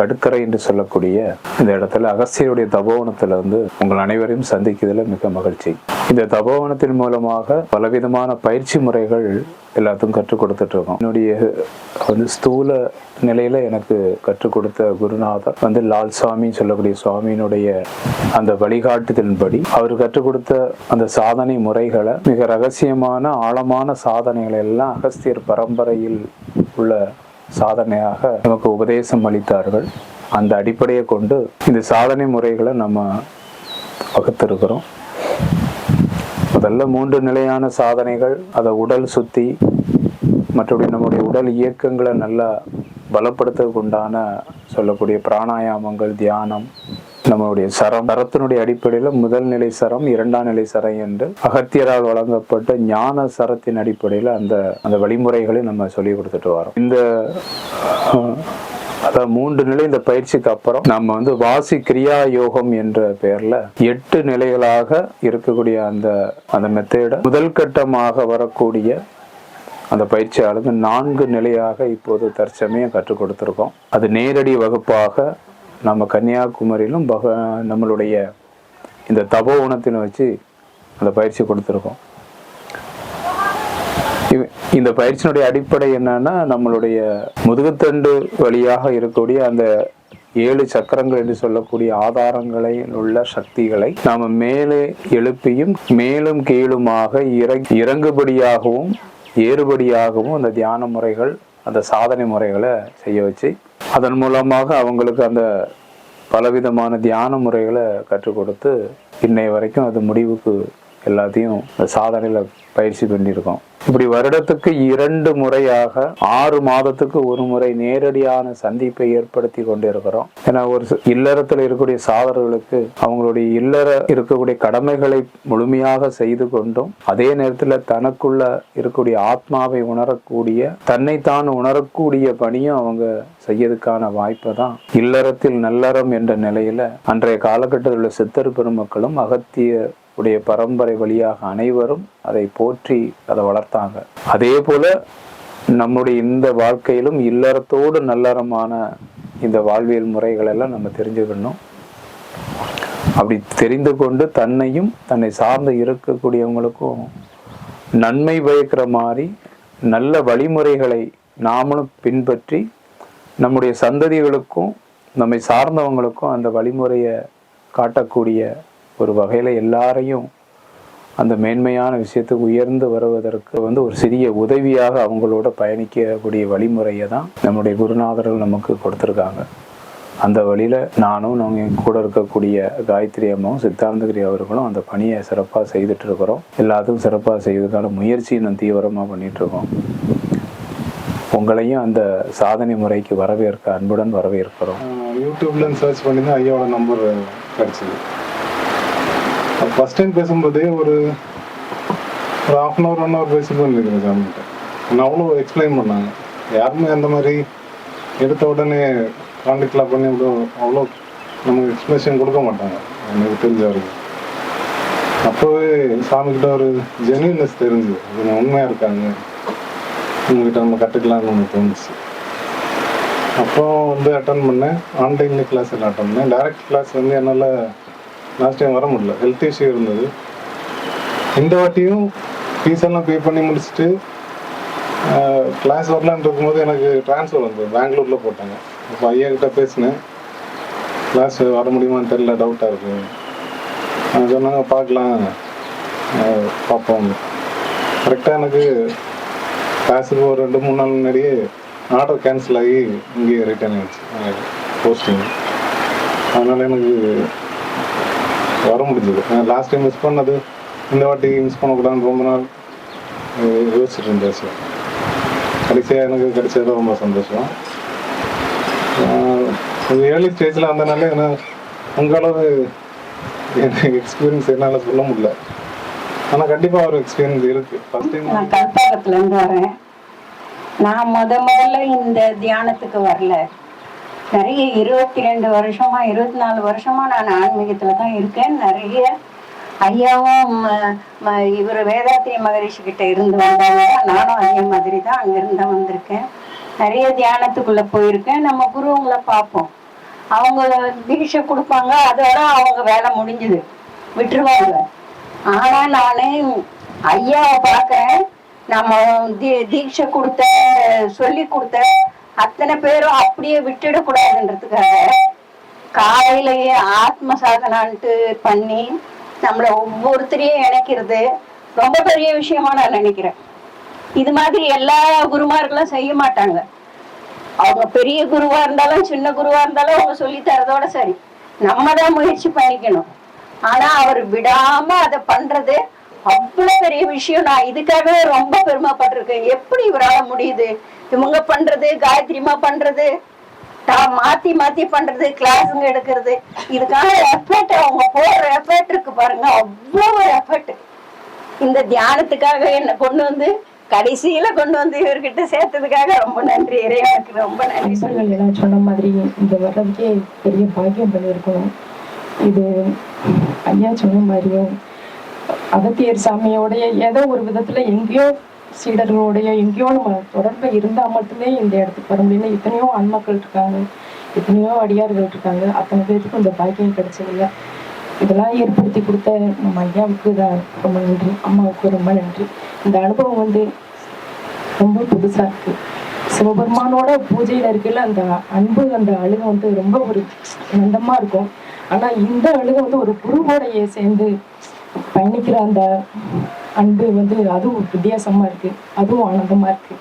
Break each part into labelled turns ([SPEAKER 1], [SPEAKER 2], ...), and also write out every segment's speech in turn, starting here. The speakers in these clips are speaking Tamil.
[SPEAKER 1] கடுக்கரை என்று சொல்லக்கூடிய இந்த இடத்துல அகஸ்தியருடைய தபோவனத்துல வந்து உங்கள் அனைவரையும் சந்திக்கிறதுல மிக மகிழ்ச்சி. இந்த தபோவனத்தின் மூலமாக பலவிதமான பயிற்சி முறைகள் எல்லாத்துக்கும் கற்றுக் கொடுத்துட்டு இருக்கோம். என்னுடைய வந்து ஸ்தூல நிலையில எனக்கு கற்றுக் கொடுத்த குருநாதர் வந்து லால் சுவாமி சொல்லக்கூடிய சுவாமியினுடைய அந்த வழிகாட்டுதலின்படி அவர் கற்றுக் கொடுத்த அந்த சாதனை முறைகளை மிக ரகசியமான ஆழமான சாதனைகளை எல்லாம் அகஸ்தியர் பரம்பரையில் உள்ள சாதனையாக நமக்கு உபதேசம் அளித்தார்கள். அந்த அடிப்படையை கொண்டு இந்த சாதனை முறைகளை நம்ம வகுத்திருக்கிறோம். முதல்ல மூன்று நிலையான சாதனைகள் அதை உடல் சுத்தி மற்றபடி நம்முடைய உடல் இயக்கங்களை நல்லா பலப்படுத்துறதுக்கு உண்டான சொல்லக்கூடிய பிராணாயாமங்கள் தியானம் நம்மளுடைய சரம் சரத்தினுடைய அடிப்படையில் முதல் நிலை சரம் இரண்டாம் நிலை சரம் என்று அகத்தியரால் வழங்கப்பட்ட ஞான சரத்தின் அடிப்படையில் அந்த அந்த வழிமுறைகளை நம்ம சொல்லி கொடுத்துட்டு வரோம். இந்த அதாவது மூன்று நிலை இந்த பயிற்சிக்கு அப்புறம் நம்ம வந்து வாசி கிரியா யோகம் என்ற பெயர்ல எட்டு நிலைகளாக இருக்கக்கூடிய அந்த அந்த மெத்தேட முதல் கட்டமாக வரக்கூடிய அந்த பயிற்சியாளருக்கு நான்கு நிலையாக இப்போது தற்சமயம் கற்றுக் கொடுத்துருக்கோம். அது நேரடி வகுப்பாக நம்ம கன்னியாகுமரியிலும் பக நம்மளுடைய இந்த தபோவனத்தினை வச்சு அந்த பயிற்சி கொடுத்துருக்கோம். இந்த பயிற்சியினுடைய அடிப்படை என்னன்னா நம்மளுடைய முதுகுத்தண்டு வழியாக இருக்கக்கூடிய அந்த ஏழு சக்கரங்கள் என்று சொல்லக்கூடிய ஆதாரங்களில் உள்ள சக்திகளை நாம் மேலே எழுப்பியும் மேலும் கீழுமாக இறங் இறங்குபடியாகவும் ஏறுபடியாகவும் அந்த தியான முறைகள் அந்த சாதனை முறைகளை செய்ய வச்சு அதன் மூலமாக அவங்களுக்கு அந்த பலவிதமான தியான முறைகளை கற்றுக் கொடுத்து இன்னை வரைக்கும் அது முடிவுக்கு எல்லாத்தையும் சாதனையில் பயிற்சி பண்ணியிருக்கோம். இப்படி வருடத்துக்கு இரண்டு முறையாக ஆறு மாதத்துக்கு ஒரு முறை நேரடியான சந்திப்பை ஏற்படுத்தி கொண்டிருக்கிறோம். ஏன்னா ஒரு இல்லறத்தில் இருக்கக்கூடிய சாதகர்களுக்கு அவங்களுடைய இல்லற இருக்கக்கூடிய கடமைகளை முழுமையாக செய்து கொண்டும் அதே நேரத்தில் தனக்குள்ள இருக்கக்கூடிய ஆத்மாவை உணரக்கூடிய தன்னைத்தான் உணரக்கூடிய பணியும் அவங்க செய்யறதுக்கான வாய்ப்பை தான் இல்லறத்தில் நல்லறம் என்ற நிலையில அன்றைய காலகட்டத்தில் உள்ள சித்தர் பெருமக்களும் அகத்திய உடைய பரம்பரை வழியாக அனைவரும் அதை போற்றி அதை வளர்த்தாங்க. அதே போல நம்முடைய இந்த வாழ்க்கையிலும் இல்லறத்தோடு நல்லறமான இந்த வாழ்வியல் முறைகள் எல்லாம் நம்ம தெரிஞ்சுக்கணும். அப்படி தெரிந்து கொண்டு தன்னையும் தன்னை சார்ந்து இருக்கக்கூடியவங்களுக்கும் நன்மை பயக்கிற மாதிரி நல்ல வழிமுறைகளை நாமளும் பின்பற்றி நம்முடைய சந்ததிகளுக்கும் நம்மை சார்ந்தவங்களுக்கும் அந்த வழிமுறையை காட்டக்கூடிய ஒரு வகையில் எல்லாரையும் அந்த மேன்மையான விஷயத்துக்கு உயர்ந்து வருவதற்கு வந்து ஒரு சிறிய உதவியாக அவங்களோட பயணிக்கக்கூடிய வழிமுறையை தான் நம்முடைய குருநாதர்கள் நமக்கு கொடுத்துருக்காங்க. அந்த வழியில் நானும் நாங்கள் என் கூட இருக்கக்கூடிய காயத்ரி அம்மாவும் சித்தாந்தகிரி அவர்களும் அந்த பணியை சிறப்பாக செய்துட்டு இருக்கிறோம். எல்லாத்துக்கும் சிறப்பாக செய்வதற்கான முயற்சியை நான் தீவிரமாக பண்ணிகிட்ருக்கோம் உங்களையும் அந்த சாதனை முறைக்கு வரவேற்க அன்புடன் வரவேற்கிறோம்.
[SPEAKER 2] ஆஹ் யூடியூப்ல சர்ச் பண்ணி தான் ஐயாவோட நம்பர் கிடச்சிது. ஃபர்ஸ்ட் டைம் பேசும்போதே ஒரு ஒரு half an hour one hour பேசி பண்ணியிருக்கேன் சாமிகிட்ட நான் அவ்வளோ எக்ஸ்பிளைன் பண்ணாங்க. யாருமே அந்த மாதிரி எடுத்த உடனே காண்டாக்ட்லாம் பண்ணி இவ்வளோ அவ்வளோ நமக்கு எக்ஸ்பிளேஷன் கொடுக்க மாட்டாங்க. எனக்கு தெரிஞ்ச வரைக்கும். அப்போவே சாமிக்கிட்ட ஒரு ஜென்யூனஸ் தெரிஞ்சு இவங்க உண்மையாக இருக்காங்க. இவங்ககிட்ட நம்ம கற்றுக்கலாம்னு ஒன்று தோணுச்சு. அப்போ வந்து அட்டன் பண்ணேன். ஆன்லைனில் கிளாஸ் எல்லாம் அட்டன் பண்ணேன். டைரக்ட் கிளாஸ் வந்து என்னால் லாஸ்ட் டைம் வர முடியல. ஹெல்த் இஷ்யூ இருந்தது. இந்த வாட்டியும் ஃபீஸ் எல்லாம் பே பண்ணி முடிச்சுட்டு கிளாஸ் வரலான்னு இருக்கும்போது எனக்கு ட்ரான்ஸ்ஃபர் வந்தது. பெங்களூரில் போட்டாங்க. அப்போ ஐயா கிட்ட பேசினேன். கிளாஸ் வர முடியுமான்னு தெரியல டவுட்டாக இருக்கு. அவங்க சொன்னாங்க பார்க்கலாம். பார்ப்போம். கரெக்டாக எனக்கு கிளாஸுக்கு ஒரு ரெண்டு மூணு நாள் முன்னாடியே ஆர்டர் கேன்சல் ஆகி இங்கேயே ரிட்டர்ன் ஆயிடுச்சு. போஸ்டிங் அதனால் எனக்கு வர முடிஞ்சது. லாஸ்ட் டைம் மிஸ் பண்ணது இந்த வாட்டி மிஸ் பண்ணக்கூடாதுன்னு ரொம்ப நாள் யோசிச்சுட்டு இருந்தேன் சார் கடைசியாக எனக்கு கிடைச்சது ரொம்ப சந்தோஷம். ஏர்லி ஸ்டேஜில் வந்தனால எனக்கு உங்களவு எனக்கு எக்ஸ்பீரியன்ஸ் என்னால் சொல்ல முடியல. ஆனால் கண்டிப்பாக ஒரு எக்ஸ்பீரியன்ஸ் இருக்குது ஃபஸ்ட் டைம்
[SPEAKER 3] நான் கற்பாகத்துலேருந்து வரேன். நான் முத முதல்ல இந்த தியானத்துக்கு வரல. நிறைய இருபத்தி ரெண்டு வருஷமா இருபத்தி நாலு வருஷமா நான் ஆன்மீகத்துல தான் இருக்கேன். நிறைய ஐயாவும் இவர் வேதாத்திரி மகரிஷி கிட்ட இருந்து வந்தவங்க நானும் அதே மாதிரி தான் அங்கிருந்து வந்திருக்கேன். நிறைய தியானத்துக்குள்ள போயிருக்கேன். நம்ம குருவங்களை பார்ப்போம். அவங்க தீட்சை கொடுப்பாங்க அதோட அவங்க வேலை முடிஞ்சுது. விட்டுருவாங்க. ஆனா நானு ஐயாவை பார்க்கறேன். நம்ம தீட்சை கொடுத்த சொல்லி கொடுத்த அத்தனை பேரும் அப்படியே விட்டுடக்கூடாதுன்றதுக்காக காலையிலேயே ஆத்ம சாதனான்ட்டு பண்ணி நம்மளை ஒவ்வொருத்தரையும் இணைக்கிறது ரொம்ப பெரிய விஷயமா நான் நினைக்கிறேன். இது மாதிரி எல்லா குருமார்களும் செய்ய மாட்டாங்க. அவங்க பெரிய குருவா இருந்தாலும் சின்ன குருவா இருந்தாலும் அவங்க சொல்லி தரதோட சரி. நம்ம தான் முயற்சி பண்ணிக்கணும். ஆனா அவர் விடாம அதை பண்றது அவ்வளவு பெரிய விஷயம். நான் இதுக்காகவே ரொம்ப பெருமைப்பட்டிருக்கேன். எப்படி இவரால முடியுது? இவங்க பண்றது காயத்ரிமா பண்றது தான் மாத்தி மாத்தி பண்றது கிளாஸுங்க எடுக்கிறது. இதுக்கான எஃபர்ட் அவங்க போடுற எஃபர்ட் இருக்கு பாருங்க. அவ்வளவு எஃபர்ட் இந்த தியானத்துக்காக என்ன கொண்டு வந்து கடைசியில கொண்டு வந்து இவர்கிட்ட சேர்த்ததுக்காக ரொம்ப நன்றி இறைவனுக்கு ரொம்ப நன்றி சொல்லுங்க.
[SPEAKER 4] நண்பர்கள் சொன்ன மாதிரி இந்த வர்றதுக்கே பெரிய பாக்கியம் பண்ணியிருக்கணும். இது ஐயா சொன்ன மாதிரியும் அகத்தியர் சாமியோடைய ஏதோ ஒரு விதத்துல எங்கேயோ சீடர்களோடைய எங்கேயோ நம்ம தொடர்பு இருந்தா மட்டுமே இந்த இடத்துக்கு வர முடியும் இத்தனையோ ஆன்மாக்கள் இருக்காங்க. எத்தனையோ அடியார்கள் இருக்காங்க. அத்தனை பேருக்கும் இந்த பாக்கியம் கிடைச்சதில்ல. இதெல்லாம் ஏற்படுத்தி கொடுத்த நம்ம ஐயாவுக்கு தான் ரொம்ப நன்றி. அம்மாவுக்கு ரொம்ப நன்றி. இந்த அனுபவம் வந்து ரொம்ப புதுசா இருக்கு. சிவபெருமானோட பூஜையில இருக்கையில அந்த அன்பு அந்த அழுகை வந்து ரொம்ப ஒரு ஆனந்தமா இருக்கும். ஆனா இந்த அழுகை வந்து ஒரு குருவோடைய சேர்ந்து பயணிக்கிற அந்த அன்பு வந்து அதுவும் வித்தியாசமா இருக்கு. அதுவும் ஆனந்தமா இருக்கு.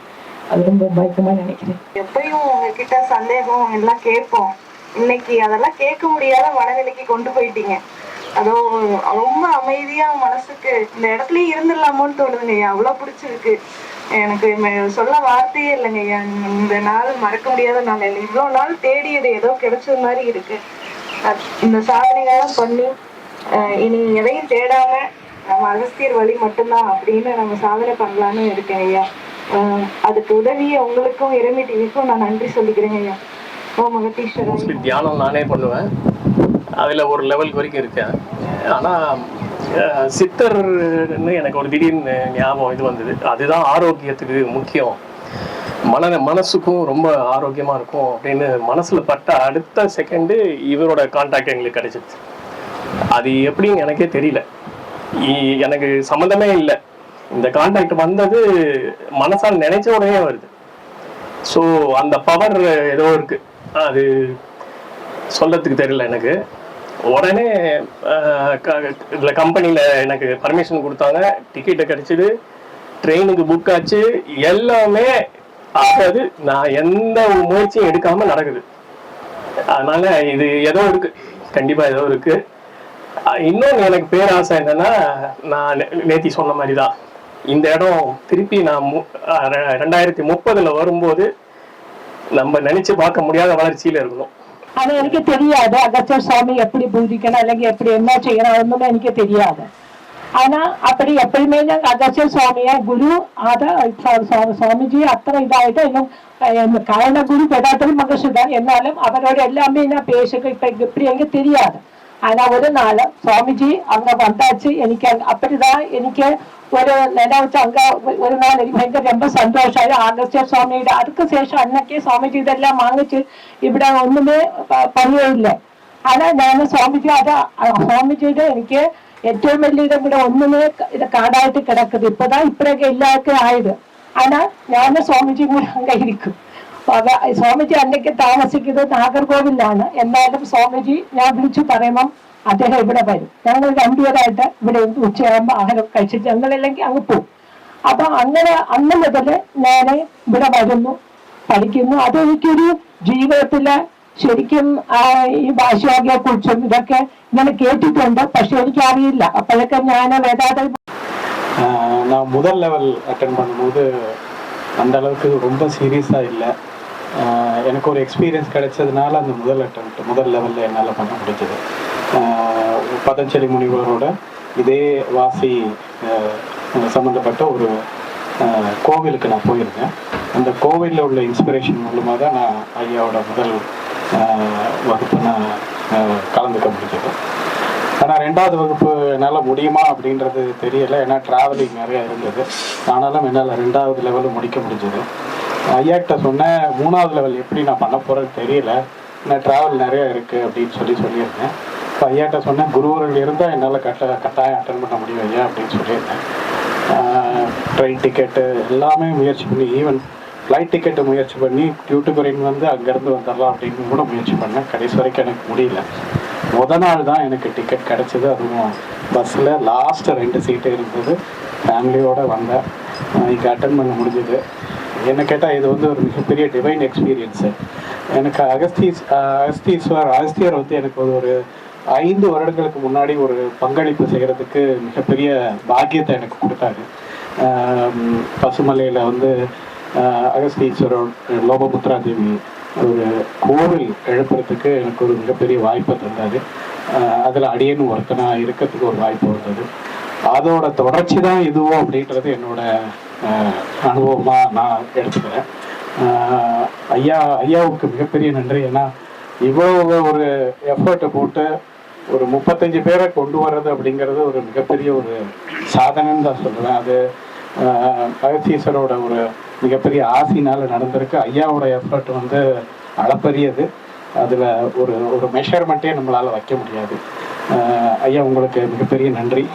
[SPEAKER 4] அது ரொம்ப பயக்கமா நினைக்கிறேன்.
[SPEAKER 5] எப்பயும் உங்ககிட்ட சந்தேகம் எல்லாம் கேட்போம். இன்னைக்கு அதெல்லாம் கேட்க முடியாத மனநிலைக்கு கொண்டு போயிட்டீங்க. அதோ ரொம்ப அமைதியா மனசுக்கு இந்த இடத்துலயே இருந்துடலாமோன்னு தோணுதுங்க ஐயா. அவ்வளவு பிடிச்சிருக்கு. எனக்கு சொல்ல வார்த்தையே இல்லைங்க ஐயா. இந்த நாள் மறக்க முடியாத நாள் இல்லை. இவ்வளவு நாள் தேடியது ஏதோ கிடைச்சது மாதிரி இருக்கு. இந்த சாதனைகள்லாம் பண்ணி இனி எதையும் தேடாம நம்ம அகஸ்தியர் வழி மட்டும்தான் அப்படின்னு நம்ம சாதனை பண்ணலான்னு இருக்கேன் ஐயா. அதுக்கு உதவிய உங்களுக்கும் இறைமை டிவிக்கும் நான் நன்றி சொல்லிக்கிறேன் ஐயா. ஓ மகதீஸ்வரன்
[SPEAKER 6] தியானம் நானே பண்ணுவேன். அதில் ஒரு லெவலுக்கு வரைக்கும் இருக்கேன். ஆனால் சித்தர்னு எனக்கு ஒரு திடீர்னு ஞாபகம் இது வந்தது. அதுதான் ஆரோக்கியத்துக்கு முக்கியம். மன மனசுக்கும் ரொம்ப ஆரோக்கியமாக இருக்கும் அப்படின்னு மனசில் பட்ட அடுத்த செகண்டு இவரோட கான்டாக்ட் எங்களுக்கு கிடைச்சிச்சு அது எப்படின்னு எனக்கே தெரியல. இ- எனக்கு சம்மந்தமே இல்லை. இந்த கான்டாக்ட் வந்தது மனசால் நினைச்ச உடனே வருது. ஸோ அந்த பவர் ஏதோ இருக்கு. அது சொல்லத்துக்கு தெரியல எனக்கு. உடனே இதில் கம்பெனியில் எனக்கு பர்மிஷன் கொடுத்தாங்க. டிக்கெட்டு கிடைச்சிது. ட்ரெயினுக்கு புக் ஆச்சு. எல்லாமே அதாவது நான் எந்த ஒரு முயற்சியும் எடுக்காமல் நடக்குது. அதனால இது ஏதோ இருக்கு. கண்டிப்பாக ஏதோ இருக்குது இன்னொன்று எனக்கு பேராசை என்னன்னா நான் நேத்தி சொன்ன மாதிரி தான் இந்த இடம் திருப்பி நான் ரெண்டாயிரத்தி முப்பதுல வரும்போது நம்ம நினைச்சு பார்க்க முடியாத வளர்ச்சியில இருக்கணும்.
[SPEAKER 7] ஆனா எனக்கு தெரியாது. அகத்தர் சுவாமி எப்படி பூஜிக்கணும் அல்லங்க எப்படி என்ன செய்யணும் ஒன்றுமே எனக்கு தெரியாது. ஆனா அப்படி எப்பயுமே நாங்க அகத்தர் சுவாமிய குரு அதான் சுவாமிஜி அத்தனை இதாயிட்டு இன்னும் காரண குரு பெடாத்தரும் மகசு தான். என்னாலும் அவரோட எல்லாமே நான் பேசுக இப்ப இப்படி எனக்கு தெரியாது. അങ്ങനെ ഒരു നാൾ സ്വാമിജി അങ്ങ് വന്നാച്ച് എനിക്ക് അപ്പഴിതാ എനിക്ക് ഒരു നേതാവച്ച അങ്ക ഒരു നാൾ എനിക്ക് ഭയങ്കര രംഭ സന്തോഷമായി ആഗസ്റ്റ്യ സ്വാമിയുടെ അടുത്ത ശേഷം അന്നൊക്കെ സ്വാമിജി ഇതെല്ലാം വാങ്ങിച്ച് ഇവിടെ ഒന്നുമേ പണിയില്ല ആന ഞാൻ സ്വാമിജി അത് സ്വാമിജിയുടെ എനിക്ക് ഏറ്റവും വലിയ ഇതും കൂടെ ഒന്നുമേ ഇത് കാടായിട്ട് കിടക്കുന്നത്. ഇപ്പൊതാ ഇപ്പഴൊക്കെ എല്ലാവർക്കും ആയത്. ആന ഞാൻ സ്വാമിജി കൂടെ അങ്ങ് ഇരിക്കും സ്വാമിജി അന്നൊക്കെ താമസിക്കുന്നത് നാഗർകോവിലാണ് എന്നാലും സ്വാമിജി ഞാൻ വിളിച്ചു പറയുമ്പം അദ്ദേഹം ഇവിടെ വരും ഞങ്ങൾ രണ്ടുപേരായിട്ട് ഇവിടെ ഇരുന്ന് ഉച്ചയാകുമ്പോൾ ആഹാരം കഴിച്ചിട്ട് ഞങ്ങളല്ലെങ്കിൽ അങ്ങ് പോകും അപ്പൊ അങ്ങനെ അന്ന് മുതൽ ഞാൻ ഇവിടെ വരുന്നു പഠിക്കുന്നു അതെനിക്കൊരു ജീവിതത്തില് ശരിക്കും ആ, ഈ ഭാഷയോഗ്യെ കുറിച്ചും ഇതൊക്കെ ഇങ്ങനെ കേട്ടിട്ടുണ്ട് പക്ഷെ എനിക്കറിയില്ല അപ്പോഴൊക്കെ ഞാൻ വേദാന്തം
[SPEAKER 8] ஆஹ் நான் முதல் லெவல் அட்டன் பண்ணும்போது அந்த அளவுக்கு ரொம்ப சீரியஸாக இல்லை எனக்கு ஒரு எக்ஸ்பீரியன்ஸ் கிடைச்சதுனால அந்த முதல் அட்டம் முதல் லெவலில் என்னால் பண்ண முடிஞ்சது. பதஞ்சலி முனிவரோட இதே வாசி சம்மந்தப்பட்ட ஒரு கோவிலுக்கு நான் போயிருந்தேன். அந்த கோவிலில் உள்ள இன்ஸ்பிரேஷன் மூலமாக தான் நான் ஐயாவோட முதல் வகுப்பு நான் கலந்துக்க முடிஞ்சது. ஆனால் ரெண்டாவது வகுப்பு என்னால் முடியுமா அப்படின்றது தெரியலை. ஏன்னா ட்ராவலிங் நிறையா இருந்தது. ஆனாலும் என்னால் ரெண்டாவது லெவலில் முடிக்க முடிஞ்சது. ஐயாக்கிட்ட சொன்னேன் மூணாவது லெவல் எப்படி நான் பண்ண போகிறேன்னு தெரியல. நான் ட்ராவல் நிறையா இருக்குது அப்படின்னு சொல்லி சொல்லியிருந்தேன். இப்போ ஐயாட்ட சொன்னேன் குருவர்கள் இருந்தால் என்னால் கட்ட கட்டாயம் அட்டன் பண்ண முடியும் ஐயா அப்படின்னு சொல்லியிருந்தேன். ட்ரெயின் டிக்கெட்டு எல்லாமே முயற்சி பண்ணி ஈவன் ஃப்ளைட் டிக்கெட்டு முயற்சி பண்ணி டியூட்டுக்குறைன் வந்து அங்கேருந்து வந்துடலாம் அப்படின்னு கூட முயற்சி பண்ணேன். கடைசி வரைக்கும் எனக்கு முடியல. முத நாள் தான் எனக்கு டிக்கெட் கிடச்சிது. அதுவும் பஸ்ஸில் லாஸ்ட்டு ரெண்டு சீட்டு இருந்தது. ஃபேமிலியோடு வந்தேன். இங்கே அட்டன் பண்ண முடிஞ்சது. என்ன கேட்டால் இது வந்து ஒரு மிகப்பெரிய டிவைன் எக்ஸ்பீரியன்ஸு எனக்கு அகஸ்தீஸ் அகஸ்தீஸ்வர் அகஸ்தியர் வந்து எனக்கு ஒரு ஒரு ஐந்து வருடங்களுக்கு முன்னாடி ஒரு பங்களிப்பு செய்கிறதுக்கு மிகப்பெரிய பாக்கியத்தை எனக்கு கொடுத்தாரு. பசுமலையில் வந்து அகஸ்தீஸ்வரன் அகஸ்தீஸ்வரர் லோபமுத்ரா தேவி ஒரு கோவில் எழுப்புறதுக்கு எனக்கு ஒரு மிகப்பெரிய வாய்ப்பை தந்தார். அதில் அடியேன்னு ஒருத்தனாக இருக்கிறதுக்கு ஒரு வாய்ப்பு வந்தது. அதோட தொடர்ச்சி தான் இதுவோ அப்படின்றது என்னோட அனுபவமாக நான் எடுத்துக்கிறேன் ஐயா ஐயாவுக்கு மிகப்பெரிய நன்றி. ஏன்னா இவ்வளோ ஒரு எஃபர்ட்டை போட்டு ஒரு முப்பத்தஞ்சு பேரை கொண்டு வர்றது அப்படிங்கிறது ஒரு மிகப்பெரிய ஒரு சாதனைன்னு தான் சொல்லுவேன் அது ஆஹ் ஒரு மிகப்பெரிய ஆசையினால் நடந்திருக்கு. ஐயாவோட எஃபர்ட் வந்து அளப்பரியது. அதில் ஒரு ஒரு மெஷர்மெண்ட்டே நம்மளால் வைக்க முடியாது. ஐயா உங்களுக்கு மிகப்பெரிய நன்றி.